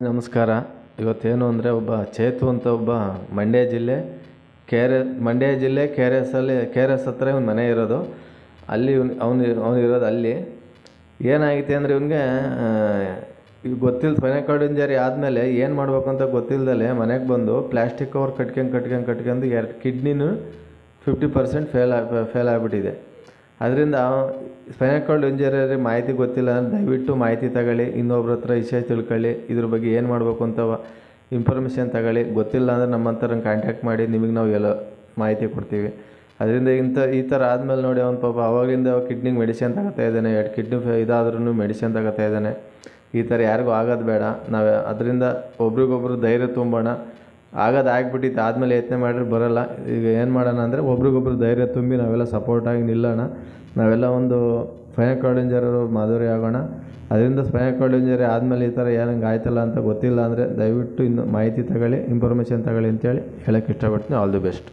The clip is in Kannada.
ನಮಸ್ಕಾರ. ಇವತ್ತೇನು ಅಂದರೆ ಒಬ್ಬ ಚೇತು ಅಂತ ಒಬ್ಬ ಮಂಡ್ಯ ಜಿಲ್ಲೆ ಕೆ ಆರ್ ಎಸ್ ಮಂಡ್ಯ ಜಿಲ್ಲೆ ಕೆ ಆರ್ ಎಸ್ ಅಲ್ಲಿ ಕೆ ಆರ್ ಎಸ್ ಹತ್ರ ಇವ್ನ ಮನೆ ಇರೋದು. ಅಲ್ಲಿ ಇವ್ನು, ಅವನು ಅವನು ಇರೋದು ಅಲ್ಲಿ. ಏನಾಗೈತೆ ಅಂದರೆ ಇವನಿಗೆ ಗೊತ್ತಿಲ್ಲ ಮನೆ ಕಾರ್ಡ್ ಇಂಜರಿ ಆದಮೇಲೆ ಏನು ಮಾಡಬೇಕು ಅಂತ ಗೊತ್ತಿಲ್ಲದಲೆ ಮನೆಗೆ ಬಂದು ಪ್ಲಾಸ್ಟಿಕ್ ಕವರ್ ಕಟ್ಕೊಂಡು ಕಟ್ಕೊಂಡು ಕಟ್ಕೊಂಡು ಎರಡು ಕಿಡ್ನಿನೂ ಫಿಫ್ಟಿ ಪರ್ಸೆಂಟ್ ಫೇಲ್ ಆಗಿ, ಫೇಲ್ ಆಗಿಬಿಟ್ಟಿದೆ. ಅದರಿಂದ ಸ್ಪೈನಲ್ ಕಾರ್ಡ್ ಇಂಜರಿಯಲ್ಲಿ ಮಾಹಿತಿ ಗೊತ್ತಿಲ್ಲ. ಅಂದ್ರೆ ದಯವಿಟ್ಟು ಮಾಹಿತಿ ತಗೊಳ್ಳಿ. ಇನ್ನೊಬ್ರ ಹತ್ರ ವಿಷಯ ತಿಳ್ಕೊಳ್ಳಿ. ಇದ್ರ ಬಗ್ಗೆ ಏನು ಮಾಡಬೇಕು ಅಂತ ಇನ್ಫಾರ್ಮೇಷನ್ ತಗೊಳ್ಳಿ. ಗೊತ್ತಿಲ್ಲ ಅಂದರೆ ನಮ್ಮಂಥವ್ರನ್ನ ಕಾಂಟ್ಯಾಕ್ಟ್ ಮಾಡಿ ನಿಮಗೆ ನಾವು ಎಲ್ಲ ಮಾಹಿತಿ ಕೊಡ್ತೀವಿ. ಅದರಿಂದ ಇಂಥ, ಈ ಥರ ಆದಮೇಲೆ ನೋಡಿ ಅವ್ನು ಪಾಪ ಅವಾಗಿಂದ ಕಿಡ್ನಿಗೆ ಮೆಡಿಸಿನ್ ತಗೋತಾ ಇದ್ದಾನೆ. ಎರಡು ಕಿಡ್ನಿ ಫೇ ಇದಾದ್ರೂ ಮೆಡಿಸಿನ್ ತಗೋತಾ ಇದ್ದಾನೆ. ಈ ಥರ ಯಾರಿಗೂ ಆಗೋದು ಬೇಡ. ನಾವು ಅದರಿಂದ ಒಬ್ರಿಗೊಬ್ರು ಧೈರ್ಯ ತುಂಬೋಣ. ಆಗೋದು ಆಗಿಬಿಟ್ಟಿತ್ತು. ಆದಮೇಲೆ ಯತ್ನ ಮಾಡಿದ್ರೆ ಬರೋಲ್ಲ. ಈಗ ಏನು ಮಾಡೋಣ ಅಂದರೆ ಒಬ್ರಿಗೊಬ್ರು ಧೈರ್ಯ ತುಂಬಿ ನಾವೆಲ್ಲ ಸಪೋರ್ಟಾಗಿ ನಿಲ್ಲೋಣ. ನಾವೆಲ್ಲ ಒಂದು ಕಾರ್ಡ್ ಮಾಧುರಿ ಮಾದರಿ ಆಗೋಣ. ಅದರಿಂದ ಕಾರ್ಡ್ ಇಂಜರಿ ಆದಮೇಲೆ ಈ ಥರ ಏನಂಗೆ ಆಯ್ತಲ್ಲ ಅಂತ ಗೊತ್ತಿಲ್ಲ ಅಂದರೆ ದಯವಿಟ್ಟು ಇನ್ನು ಮಾಹಿತಿ ತಗೊಳ್ಳಿ ಇನ್ಫಾರ್ಮೇಷನ್ ತಗೊಳ್ಳಿ ಅಂತೇಳಿ ಹೇಳೋಕ್ಕೆ ಇಷ್ಟಪಡ್ತೀನಿ. All the best